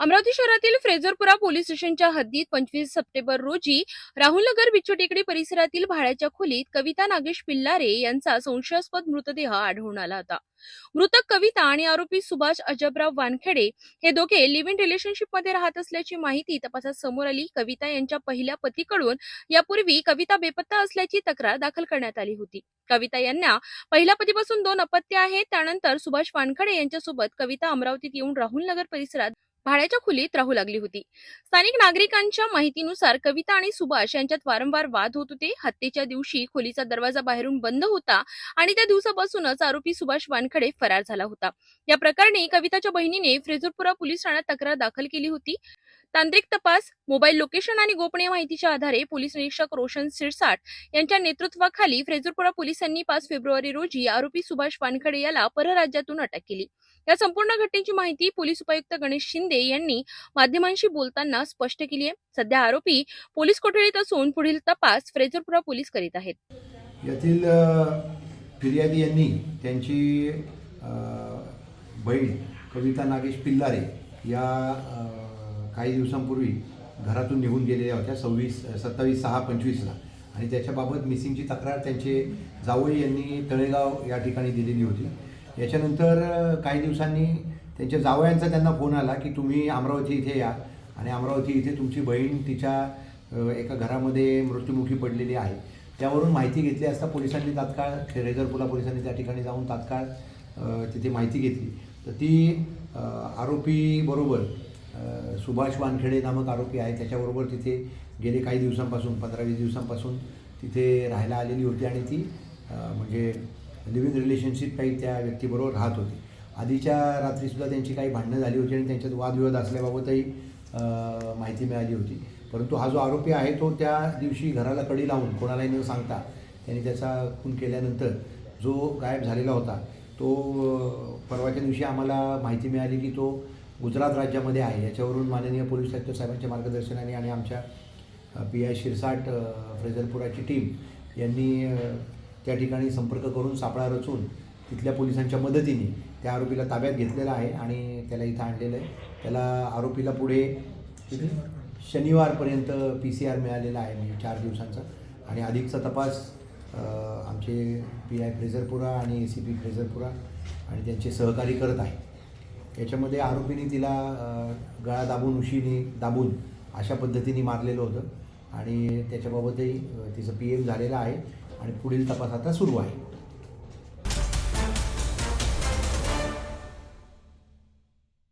अमरावती शहरातील फ्रेझरपुरा पोलीस स्टेशनच्या हद्दीत पंचवीस सप्टेंबर रोजी राहुलनगर बिच्चोटेकडी परिसरातील भाड्याच्या खोलीत कविता नागेश पिल्लारे यांचा संशयास्पद मृतदेह आढळून आला होता. मृतक कविता आणि आरोपी सुभाष अजबराव वानखेडे हे दोघे लिव्ह इन रिलेशनशिपमध्ये राहत असल्याची माहिती तपासात समोर आली. कविता यांच्या पहिल्या पतीकडून यापूर्वी कविता बेपत्ता असल्याची तक्रार दाखल करण्यात आली होती. कविता यांना पहिल्या पतीपासून दोन अपत्य आहेत. त्यानंतर सुभाष वानखडे यांच्यासोबत कविता अमरावतीत येऊन राहुल नगर परिसरात भाड्याच्या खोलीत राहू लागली होती. स्थानिक नागरिकांच्या माहितीनुसार कविता आणि सुभाष यांच्यात वारंवार वाद होत होते. हत्येच्या दिवशी खोलीचा दरवाजा बाहेरून बंद होता आणि त्या दिवसापासूनच आरोपी सुभाष वानखडे फरार झाला होता. या प्रकरणी कविताच्या बहिणीने फ्रेझरपुरा पोलीस ठाण्यात तक्रार दाखल केली होती. तांत्रिक तपास मोबाईल लोकेशन आणि गोपनीय माहितीच्या आधारे पोलीस निरीक्षक रोशन सिरसाट यांच्या नेतृत्वाखाली फ्रेझरपुरा पोलिसांनी पाच फेब्रुवारी रोजी आरोपी सुभाष वानखडे याला परराज्यातून अटक केली. या संपूर्ण घटनेची माहिती पोलीस उपायुक्त गणेश शिंदे यांनी माध्यमांशी बोलताना स्पष्ट केली आहे. सध्या आरोपी पोलीस कोठडीत असून पुढील तपास फ्रेझरपुरा पोलीस करीत आहेत. यातील फिर्यादी यांनी त्यांची बहीण कविता नागेश पिल्लारे या काही दिवसांपूर्वी घरातून निघून गेलेल्या होत्या सव्वीस सत्तावीस सहा पंचवीसला. आणि त्याच्याबाबत मिसिंगची तक्रार त्यांचे जावई यांनी तळेगाव या ठिकाणी दिलेली होती. याच्यानंतर काही दिवसांनी त्यांच्या जावयांचा त्यांना फोन आला की तुम्ही अमरावती इथे या. आणि अमरावती इथे तुमची बहीण तिच्या एका घरामध्ये मृत्युमुखी पडलेली आहे. त्यावरून माहिती घेतली असता पोलिसांनी तात्काळ रेजरपुला पोलिसांनी त्या ठिकाणी जाऊन तात्काळ तिथे माहिती घेतली. तर ती आरोपीबरोबर सुभाष वानखेडे नामक आरोपी आहे. त्याच्याबरोबर तिथे गेले काही दिवसांपासून पंधरा वीस दिवसांपासून तिथे राहायला आलेली होती. आणि ती म्हणजे लिव्हिंग रिलेशनशिप काही त्या व्यक्तीबरोबर राहत होती. आधीच्या रात्रीसुद्धा त्यांची काही भांडणं झाली होती आणि त्यांच्यात वादविवाद असल्याबाबतही माहिती मिळाली होती. परंतु हा जो आरोपी आहे तो त्या दिवशी घराला कडी लावून कोणालाही न सांगता त्यांनी त्याचा खून केल्यानंतर जो गायब झालेला होता तो परवाच्या दिवशी आम्हाला माहिती मिळाली की तो गुजरात राज्यामध्ये आहे. याच्यावरून माननीय पोलीस आयुक्त साहेबांच्या मार्गदर्शनाने आणि आमच्या पी आय शिरसाट फ्रेझलपुराची फ्रेझरपुराची टीम यांनी त्या ठिकाणी संपर्क करून सापळा रचून तिथल्या पोलिसांच्या मदतीने त्या आरोपीला ताब्यात घेतलेला आहे आणि त्याला इथं आणलेलं आहे. त्याला आरोपीला पुढे शनिवारपर्यंत पी सी आर मिळालेला आहे म्हणजे चार दिवसांचा. आणि अधिकचा तपास आमचे पी आय फ्रेझरपुरा आणि ए सी पी फ्रेझरपुरा आणि त्यांचे सहकारी करत आहे. याच्यामध्ये आरोपीने तिला गळा दाबून उशीने दाबून अशा पद्धतीने मारलेलं होतं. आणि त्याच्याबाबतही तिचं पी एम झालेलं आहे. आणि पुढील तपास आता सुरू आहे.